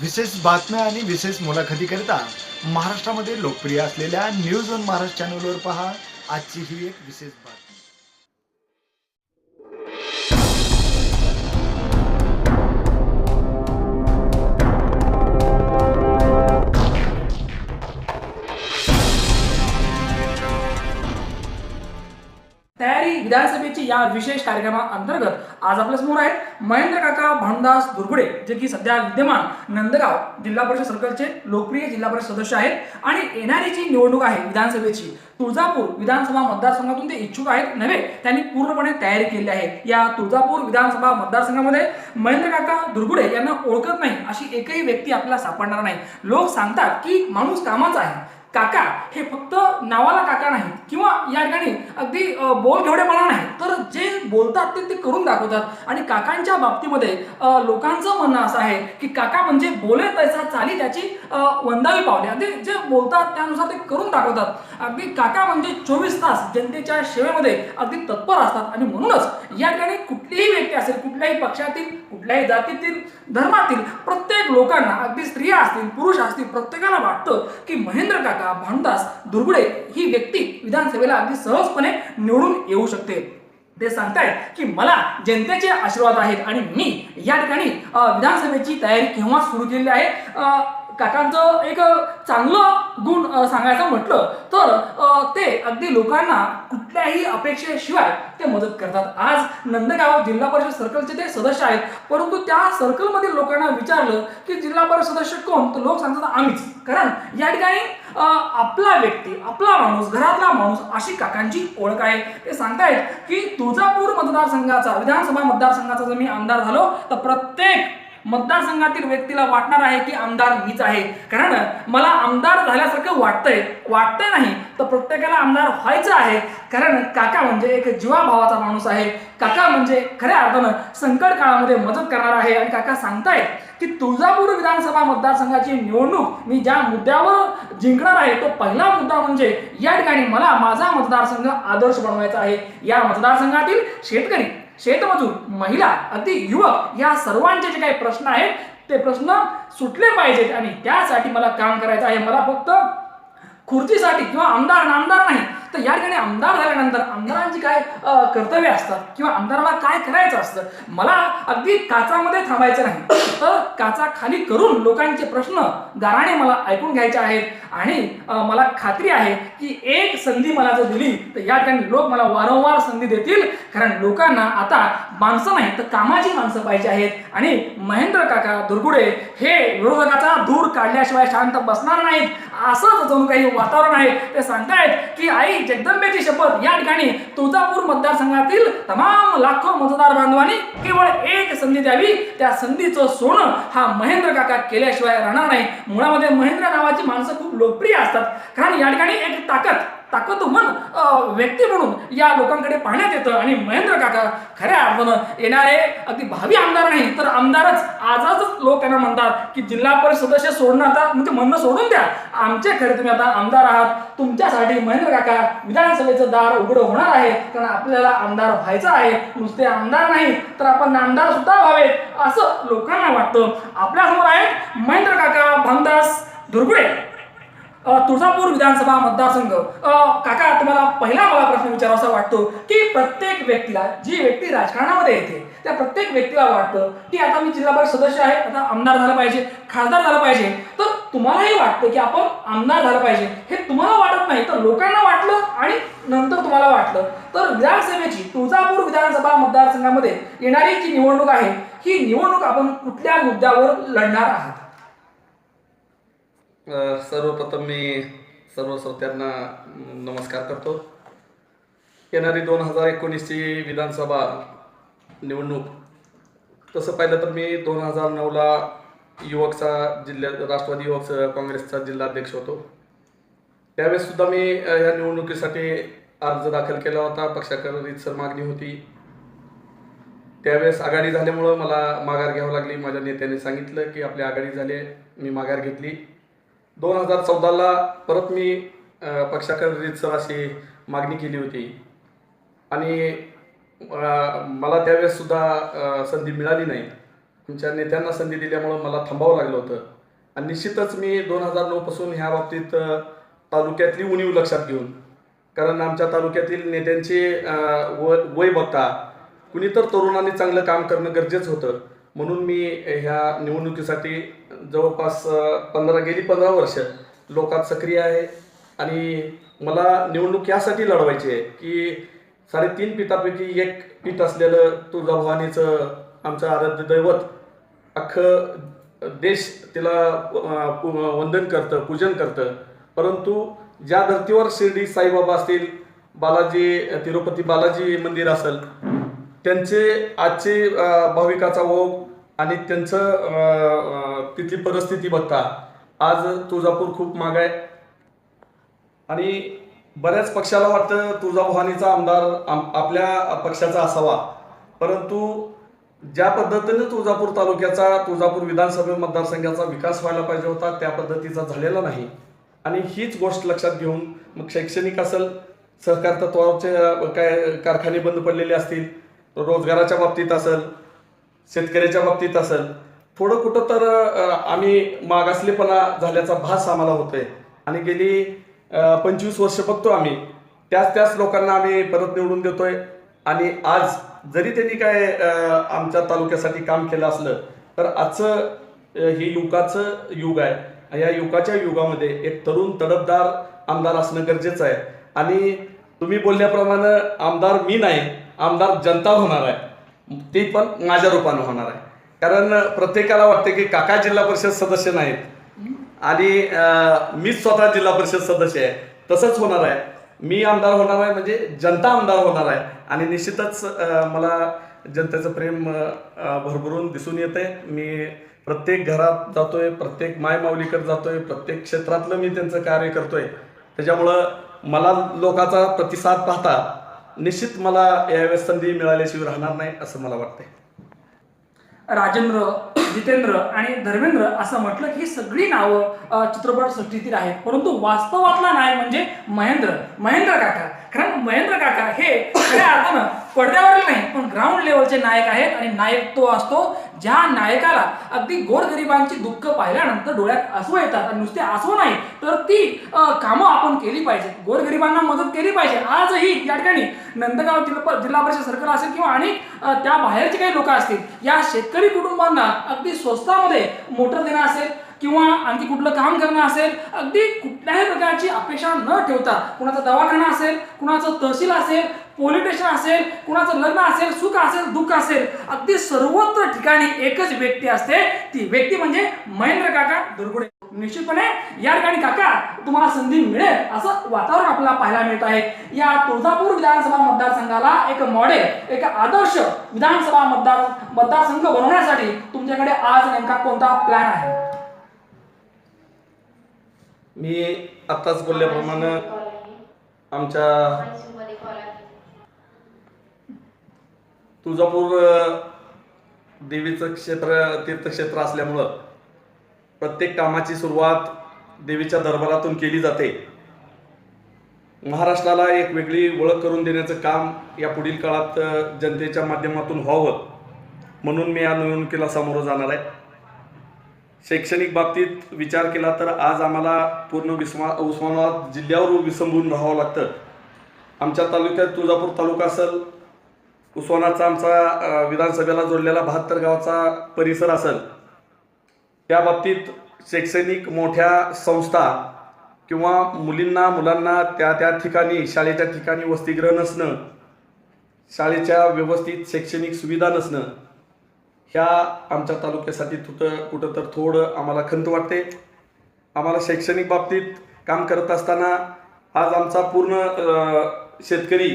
विशेष बातम्या आणि विशेष मुलाखतीकरिता महाराष्ट्रामध्ये लोकप्रिय असलेल्या न्यूज ऑन महाराष्ट्र चॅनलवर पहा. आजची ही एक विशेष बातमी. तयारी विधानसभेची या विशेष कार्यक्रमाअंतर्गत आज आपल्यासमोर आहेत महेंद्र काका भानदास दुर्गुडे जे की सध्या विद्यमान नंदगाव जिल्हा परिषद सर्कलचे लोकप्रिय जिल्हा परिषद सदस्य आहेत. आणि येणारी जी निवडणूक आहे विधानसभेची. तुळजापूर विधानसभा मतदारसंघातून ते इच्छुक आहेत. नव्हे त्यांनी पूर्णपणे तयारी केली आहे. या तुळजापूर विधानसभा मतदारसंघामध्ये महेंद्र काका दुर्गुडे यांना ओळखत नाही अशी एकही व्यक्ती आपल्याला सापडणार नाही. लोक सांगतात की माणूस कामाचा आहे. काका हे फक्त नावाला काका नाहीत. किंवा या ठिकाणी अगदी बोल घेवडेपणा नाही. तर जे बोलतात ते ते करून दाखवतात. आणि काकांच्या बाबतीमध्ये लोकांचं म्हणणं असं आहे की काका म्हणजे बोले तैसा चाली त्याची वंदावी पावले. अगदी जे बोलतात त्यानुसार ते करून दाखवतात. अगदी काका म्हणजे चोवीस तास जनतेच्या सेवेमध्ये अगदी तत्पर असतात. आणि म्हणूनच या ठिकाणी कुठलीही व्यक्ती असेल कुठल्याही पक्षातील कुठल्याही जातीतील धर्मातील प्रत्येक लोकांना अगदी स्त्रिया असतील पुरुष असतील प्रत्येकाला वाटतं की महेंद्र काका भानुदास दुर्गुडे ही व्यक्ती विधानसभेला अगदी सहजपणे निवडून येऊ शकते. ते सांगतायत की मला जनतेचे आशीर्वाद आहेत आणि मी या ठिकाणी विधानसभेची तयारी केव्हा सुरू केलेली आहे? काकांचं एक चांगलं गुण सांगायचं म्हटलं तर ते अगदी लोकांना कुठल्याही अपेक्षेशिवाय ते मदत करतात. आज नंदगाव जिल्हा परिषद सर्कलचे ते सदस्य आहेत. परंतु त्या सर्कलमधील लोकांना विचारलं की जिल्हा परिषद सदस्य कोण? तर लोक सांगतात आम्हीच. कारण या ठिकाणी आपला व्यक्ती आपला माणूस घरातला माणूस अशी काकांची ओळख आहे. ते सांगतायत की तुळजापूर मतदारसंघाचा विधानसभा मतदारसंघाचा जर मी आमदार झालो तर प्रत्येक मतदारसंघातील व्यक्तीला वाटणार आहे की आमदार मीच आहे. कारण मला आमदार झाल्यासारखं वाटतंय. वाटतंय नाही तर प्रत्येकाला आमदार व्हायचं आहे. कारण काका म्हणजे एक जीवाभावाचा माणूस आहे. काका म्हणजे खऱ्या अर्थानं संकट काळामध्ये मदत करणार आहे. आणि काका सांगतायत की तुळजापूर विधानसभा मतदारसंघाची निवडणूक मी ज्या मुद्द्यावर जिंकणार आहे तो पहिला मुद्दा म्हणजे या ठिकाणी मला माझा मतदारसंघ आदर्श बनवायचा आहे. या मतदारसंघातील शेतकरी शेतमजूर महिला अगदी युवक या सर्वांचे जे काही प्रश्न आहेत ते प्रश्न सुटले पाहिजेत. आणि त्यासाठी मला काम करायचं आहे. मला फक्त खुर्चीसाठी किंवा आमदार नामदार तर या ठिकाणी आमदार झाल्यानंतर आमदारांची काय कर्तव्य असतात? किंवा आमदाराला काय करायचं असतं? मला अगदी काचामध्ये थांबायचं नाही. तर काचा खाली करून लोकांचे प्रश्न गाराने मला ऐकून घ्यायचे आहेत. आणि मला खात्री आहे की एक संधी मला जर दिली तर या ठिकाणी लोक मला वारंवार संधी देतील. कारण लोकांना आता माणसं नाही तर कामाची माणसं पाहिजे आहेत. आणि महेंद्र काका दुर्गुडे हे विरोधकाचा धूर काढल्याशिवाय शांत बसणार नाहीत. असंच जणू काही वातावरण आहे. ते सांगतायत की आई जगदंबेची शपथ या ठिकाणी तुळजापूर मतदारसंघातील तमाम लाखो मतदार बांधवांनी केवळ एक संधी द्यावी. त्या संधीचं सोनं हा महेंद्र काका केल्याशिवाय राहणार नाही. मुळामध्ये महेंद्र नावाची माणसं खूप लोकप्रिय असतात. कारण या ठिकाणी एक ताकद ताकद व्यक्ती म्हणून या लोकांकडे पाहण्यात येतं. आणि महेंद्र काका खऱ्या अर्थानं येणारे अगदी भावी आमदार नाही तर आमदारच आजच लोक त्यांना म्हणतात की जिल्हा परिषद सदस्य सोडणं आता म्हणजे म्हणणं सोडून द्या. आमचे खरे तुम्ही आता आमदार आहात. तुमच्यासाठी महेंद्र काका विधानसभेचं दार उघडं होणार आहे. कारण आपल्याला आमदार व्हायचं आहे. नुसते आमदार नाही तर आपण नामदार सुद्धा व्हावेत असं लोकांना वाटतं. आपल्यासमोर आहेत महेंद्र काका भामदास दुर्गुडे तुळजापूर विधानसभा मतदारसंघ. काका तुम्हाला पहिला मला प्रश्न विचारावा वाटतो की प्रत्येक व्यक्तीला जी व्यक्ती राजकारणामध्ये येते त्या प्रत्येक व्यक्तीला वाटतं की आता मी जिल्हा परिषद सदस्य आहे आता आमदार झालं पाहिजे खासदार झालं पाहिजे. तर तुम्हालाही वाटतं की आपण आमदार झालं पाहिजे. हे तुम्हाला वाटत नाही तर लोकांना वाटलं आणि नंतर तुम्हाला वाटलं. तर विधानसभेची तुळजापूर विधानसभा मतदारसंघामध्ये येणारी जी निवडणूक आहे ही निवडणूक आपण कुठल्या मुद्द्यावर लढणार आहात? सर्वप्रथम मी सर्व श्रोत्यांना नमस्कार करतो. येणारी दोन हजार एकोणीसची विधानसभा निवडणूक तसं पाहिलं तर मी दोन हजार नऊला युवकचा जिल्ह्यात राष्ट्रवादी युवक काँग्रेसचा जिल्हाध्यक्ष होतो. त्यावेळेससुद्धा मी या निवडणुकीसाठी अर्ज दाखल केला होता पक्षाकडे सर मागणी होती. त्यावेळेस आघाडी झाल्यामुळं मला माघार घ्यावी लागली. माझ्या नेत्याने सांगितलं की आपली आघाडी झाली मी माघार घेतली. दोन हजार चौदाला परत मी पक्षाकडे रीतसर अशी मागणी केली होती. आणि मला त्यावेळेससुद्धा संधी मिळाली नाही. तुमच्या नेत्यांना संधी दिल्यामुळं मला थांबावं लागलं होतं. आणि निश्चितच मी दोन हजार नऊपासून ह्या बाबतीत तालुक्यातली उणीव लक्षात घेऊन कारण आमच्या तालुक्यातील नेत्यांचे व वय बघता कुणी तर तरुणांनी चांगलं काम करणं गरजेचं होतं. म्हणून मी ह्या निवडणुकीसाठी जवळपास पंधरा गेली पंधरा वर्ष लोकात सक्रिय आहे. आणि मला निवडणूक यासाठी लढवायची आहे की साडेतीन पीठापैकी एक पीठ असलेलं तुळजाभवानीचं आमचं आराध्य दैवत अख्खं देश तिला वंदन करतं पूजन करतं. परंतु ज्या धर्तीवर शिर्डी साईबाबा असतील बालाजी तिरुपती बालाजी मंदिर असेल त्यांचे आजचे भाविकाचा ओघ आणि त्यांचं तिथली परिस्थिती बघता आज तुळजापूर खूप माग आहे. आणि बऱ्याच पक्षाला वाटतं तुळजाभवानीचा आमदार आम- आपल्या पक्षाचा असावा. परंतु ज्या पद्धतीने तुळजापूर तालुक्याचा तुळजापूर विधानसभा मतदारसंघाचा विकास व्हायला पाहिजे होता त्या पद्धतीचा झालेला नाही. आणि हीच गोष्ट लक्षात घेऊन मग शैक्षणिक असेल सहकार तत्वावरचे काय कारखाने बंद पडलेले असतील रोजगाराच्या बाबतीत असेल शेतकऱ्याच्या बाबतीत असेल थोडं कुठं तर आम्ही मागासलेपणा झाल्याचा भास आम्हाला होतोय. आणि गेली पंचवीस वर्ष बघतो आम्ही. त्याच त्याच लोकांना आम्ही परत निवडून देतोय. आणि आज जरी त्यांनी काय आमच्या तालुक्यासाठी काम केलं असलं तर आजचं हे युगाचं युग आहे. या युगाच्या युगामध्ये एक तरुण तडफदार आमदार असणं गरजेचं आहे. आणि तुम्ही बोलल्याप्रमाणे आमदार मी नाही आमदार जनता होणार आहे. ते पण माझ्या रूपानं होणार आहे. कारण प्रत्येकाला वाटते की काका जिल्हा परिषद सदस्य नाहीत. आणि मीच स्वतः जिल्हा परिषद सदस्य आहे. तसंच होणार आहे. मी आमदार होणार आहे म्हणजे जनता आमदार होणार आहे. आणि निश्चितच मला जनतेचं प्रेम भरभरून दिसून येते मी प्रत्येक घरात जातोय प्रत्येक माय माऊलीकडे जातोय प्रत्येक क्षेत्रातलं मी त्यांचं कार्य करतोय. त्याच्यामुळं मला लोकांचा प्रतिसाद पाहता निश्चित मला यावेळेस संधी मिळाल्याशिवाय राहणार नाही असं मला वाटतंय. राजेंद्र जितेंद्र आणि धर्मेंद्र असं म्हटलं की ही सगळी नावं चित्रपट सृष्टीतील आहेत. परंतु वास्तवातला नाही म्हणजे महेंद्र. महेंद्र काका. कारण महेंद्र काका हे खऱ्या अर्थानं पडद्यावरील नाही पण ग्राउंड लेवलचे नायक आहेत आणि नायक तो असतो ज्या नायकाला अगदी गोरगरिबांची दुःख पाहिल्यानंतर डोळ्यात आसू येतात आणि नुसते आसू नाही तर ती कामं आपण केली पाहिजेत. गोरगरिबांना मदत केली पाहिजे. आजही या ठिकाणी नंदगाव जिल्हा जिल्हा परिषद सरकार असेल किंवा अनेक त्या बाहेरचे काही लोक असतील या शेतकरी कुटुंबांना अगदी स्वस्तामध्ये मोटर देणं असेल किंवा आणखी कुठलं काम करणं असेल अगदी कुठल्याही प्रकारची अपेक्षा न ठेवता कुणाचा दवाखाना असेल कुणाचं तहसील असेल पोलीस स्टेशन असेल कुणाचं लग्न असेल सुख असेल दुःख असेल अगदी सर्वत्र ठिकाणी एकच व्यक्ती असते. ती व्यक्ती म्हणजे महेंद्र काका दुर्गुडे. निश्चितपणे या ठिकाणी काका तुम्हाला संधी मिळेल असं वातावरण आपल्याला पाहायला मिळत आहे. या तुळजापूर विधानसभा मतदारसंघाला एक मॉडेल एक आदर्श विधानसभा मतदार मतदारसंघ बनवण्यासाठी तुमच्याकडे आज नेमका कोणता प्लॅन आहे? मी आत्ताच बोलल्याप्रमाणे आमच्या तुळजापूर देवीचं क्षेत्र तीर्थक्षेत्र असल्यामुळं प्रत्येक कामाची सुरुवात देवीच्या दरबारातून केली जाते. महाराष्ट्राला एक वेगळी ओळख करून देण्याचं काम या पुढील काळात जनतेच्या माध्यमातून व्हावं. म्हणून मी या निवडणुकीला सामोरं जाणार आहे. शैक्षणिक बाबतीत विचार केला तर आज आम्हाला पूर्ण विस्मा उस्मानाबाद जिल्ह्यावर विसंबून राहावं लागतं. आमच्या तालुक्यात तुळजापूर तालुका असेल उस्मानाचा आमचा विधानसभेला जोडलेला बहात्तर गावाचा परिसर असेल त्या बाबतीत शैक्षणिक मोठ्या संस्था किंवा मुलींना मुलांना त्या त्या ठिकाणी शाळेच्या ठिकाणी वसतिगृह नसणं शाळेच्या व्यवस्थित शैक्षणिक सुविधा नसणं ह्या आमच्या तालुक्यासाठी कुठं कुठं तर थोडं आम्हाला खंत वाटते. आम्हाला शैक्षणिक बाबतीत काम करत असताना आज आमचा पूर्ण शेतकरी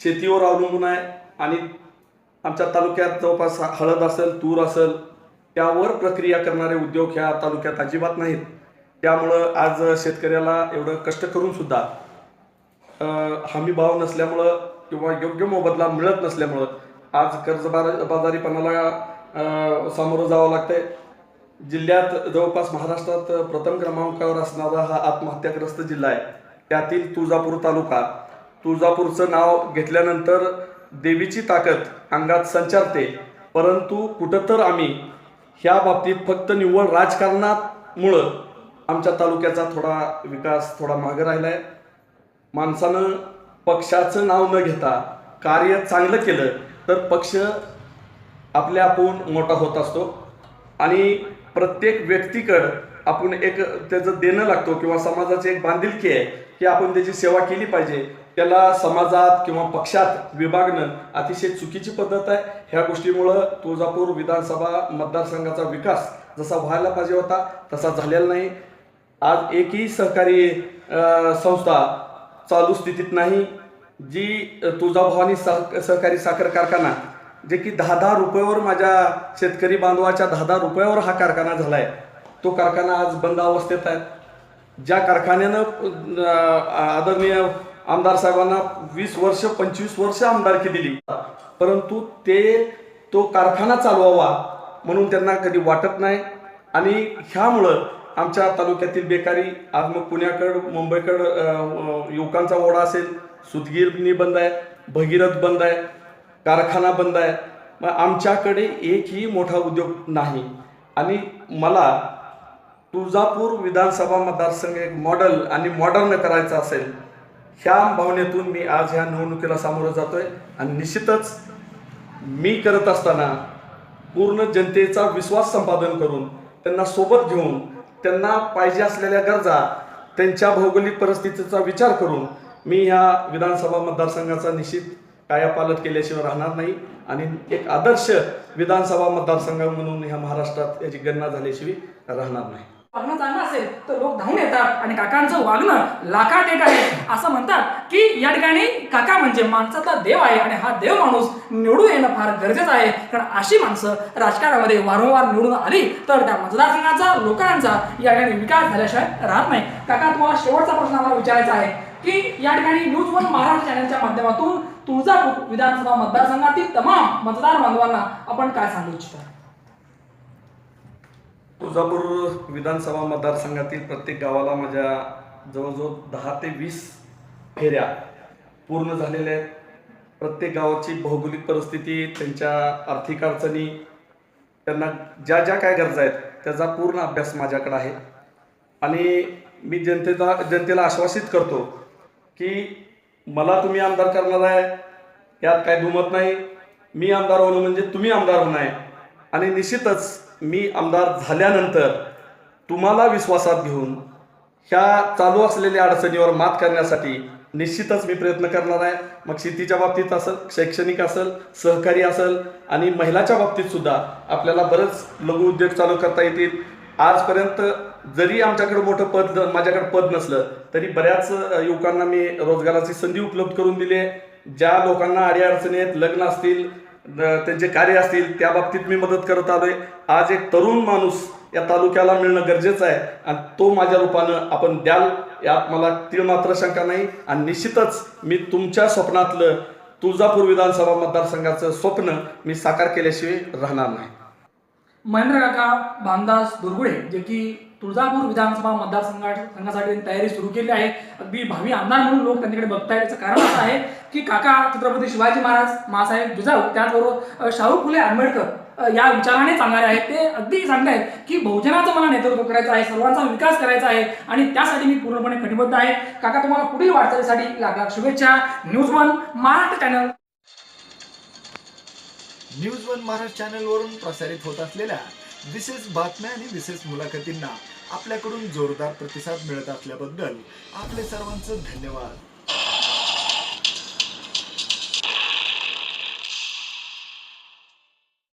शेतीवर अवलंबून आहे आणि आमच्या तालुक्यात जवळपास हळद असेल तूर असेल त्यावर प्रक्रिया करणारे उद्योग ह्या तालुक्यात अजिबात नाहीत. त्यामुळं आज शेतकऱ्याला एवढं कष्ट करूनसुद्धा हमी भाव नसल्यामुळं किंवा योग्य मोबदला मिळत नसल्यामुळं आज कर्जबार बाजारीपणाला सामोरं जावं लागतंय. जिल्ह्यात जवळपास महाराष्ट्रात प्रथम क्रमांकावर असणारा हा आत्महत्याग्रस्त जिल्हा आहे. त्यातील तुळजापूर तालुका. तुळजापूरचं नाव घेतल्यानंतर देवीची ताकद अंगात संचारते. परंतु कुठं तर आम्ही ह्या बाबतीत फक्त निव्वळ राजकारणामुळं आमच्या तालुक्याचा थोडा विकास थोडा मागे राहिला आहे माणसानं पक्षाचं नाव न घेता कार्य चांगलं केलं तर पक्ष आपल्या आपण मोठा होत असतो. आणि प्रत्येक व्यक्तीकडं आपण एक त्याचं देणं लागतो किंवा समाजाची एक बांधिलकी आहे की आपण त्याची सेवा केली पाहिजे. त्याला समाजात किंवा पक्षात विभागणं अतिशय चुकीची पद्धत आहे. ह्या गोष्टीमुळं तुळजापूर विधानसभा मतदारसंघाचा विकास जसा व्हायला पाहिजे होता तसा झालेला नाही. आज एकही सहकारी संस्था चालू स्थितीत नाही जी तुळजाभवानी सह सहकारी साखर कारखाना जे की दहा दहा रुपयावर माझ्या शेतकरी बांधवाच्या दहा दहा रुपयावर हा कारखाना झाला आहे तो कारखाना आज बंद अवस्थेत आहे. ज्या कारखान्यानं आदरणीय आमदार साहेबांना वीस वर्ष पंचवीस वर्ष आमदारकी दिली. परंतु ते तो कारखाना चालवावा म्हणून त्यांना कधी वाटत नाही. आणि ह्यामुळं आमच्या तालुक्यातील बेकारी आज मग पुण्याकडं मुंबईकडं युवकांचा ओढा असेल. सुतगिरणी बंद आहे भगीरथ बंद आहे. कारखाना बंद आहे. मग आमच्याकडे एकही मोठा उद्योग नाही. आणि मला तुळजापूर विधानसभा मतदारसंघ एक मॉडल आणि मॉडर्न करायचं असेल ह्या भावनेतून मी आज ह्या निवडणुकीला सामोरं आहे आणि निश्चितच मी करत असताना पूर्ण जनतेचा विश्वास संपादन करून त्यांना सोबत घेऊन त्यांना पाहिजे असलेल्या गरजा त्यांच्या भौगोलिक परिस्थितीचा विचार करून मी ह्या विधानसभा मतदारसंघाचा निश्चित कायापालट केल्याशिवाय राहणार नाही. आणि एक आदर्श विधानसभा मतदारसंघ म्हणून ह्या महाराष्ट्रात याची गणना झाल्याशिवाय राहणार नाही. पाहणं चांगलं असेल तर लोक धावून येतात आणि काकांचं वागणं लाखात एक आहे. असं म्हणतात की या ठिकाणी काका म्हणजे माणसाचा देव आहे आणि हा देव माणूस निवडून येणं फार गरजेचं आहे. कारण अशी माणसं राजकारणामध्ये वारंवार निवडून आली तर त्या मतदारसंघाचा लोकांचा या ठिकाणी विकास झाल्याशिवाय राहत नाही. काका तुम्हाला शेवटचा प्रश्न आम्हाला विचारायचा आहे की या ठिकाणी न्यूज वन महाराष्ट्र चॅनलच्या माध्यमातून तुळजापूर विधानसभा मतदारसंघातील तमाम मतदार बांधवांना आपण काय सांगू इच्छिता? तुळजापूर विधानसभा मतदारसंघातील प्रत्येक गावाला माझ्या जवळजवळ दहा ते वीस फेऱ्या पूर्ण झालेल्या आहेत. प्रत्येक गावाची भौगोलिक परिस्थिती त्यांच्या आर्थिक अडचणी त्यांना ज्या ज्या काय गरजा आहेत त्याचा पूर्ण अभ्यास माझ्याकडे आहे. आणि मी जनतेला जनतेला आश्वासित करतो की मला तुम्ही आमदार करणार आहे यात काय दुमत नाही. मी आमदार होणं म्हणजे तुम्ही आमदार होणं आहे. आणि निश्चितच मी आमदार झाल्यानंतर तुम्हाला विश्वासात घेऊन ह्या चालू असलेल्या अडचणीवर मात करण्यासाठी निश्चितच मी प्रयत्न करणार आहे. मग शेतीच्या बाबतीत असेल शैक्षणिक असेल सहकारी असेल आणि महिलाच्या बाबतीत सुद्धा आपल्याला बरंच लघु उद्योग चालू करता येतील. आजपर्यंत जरी आमच्याकडे मोठं पद माझ्याकडे पद नसलं तरी बऱ्याच युवकांना मी रोजगाराची संधी उपलब्ध करून दिली आहे. ज्या लोकांना अडीअडचणी आहेत लग्न असतील त्यांचे कार्य असतील त्या बाबतीत मी मदत करत आलोय. आज एक तरुण माणूस या तालुक्याला मिळणं गरजेचं आहे आणि तो माझ्या रूपानं आपण द्याल यात मला तीळ मात्र शंका नाही. आणि निश्चितच मी तुमच्या स्वप्नातलं तुळजापूर विधानसभा मतदारसंघाचं स्वप्न मी साकार केल्याशिवाय राहणार नाही. महेंद्र काका भामदास दुर्गुळे जे की तुळजापूर विधानसभा मतदारसंघासाठी संघासाठी त्यांनी तयारी सुरू केली आहे. अगदी भावी आमदार म्हणून लोक त्यांच्याकडे बघतायत. याचं कारण असं आहे की काका छत्रपती शिवाजी महाराज मासाहेब जिजाऊ त्याचबरोबर शाहू फुले आंबेडकर या विचाराने सांगणारे आहेत. ते अगदी सांगतायत की बहुजनाचं मला नेतृत्व करायचं आहे सर्वांचा विकास करायचा आहे आणि त्यासाठी मी पूर्णपणे कटिबद्ध आहे. काका तुम्हाला पुढील वाटचालीसाठी लागा शुभेच्छा. News one Maharashtra channel. News one Maharashtra चॅनलवरून प्रसारित होत असलेल्या विशेष बातम्या आणि विशेष मुलाखतींना आपल्याकडून जोरदार प्रतिसाद मिळत असल्याबद्दल आपले सर्वांचं धन्यवाद.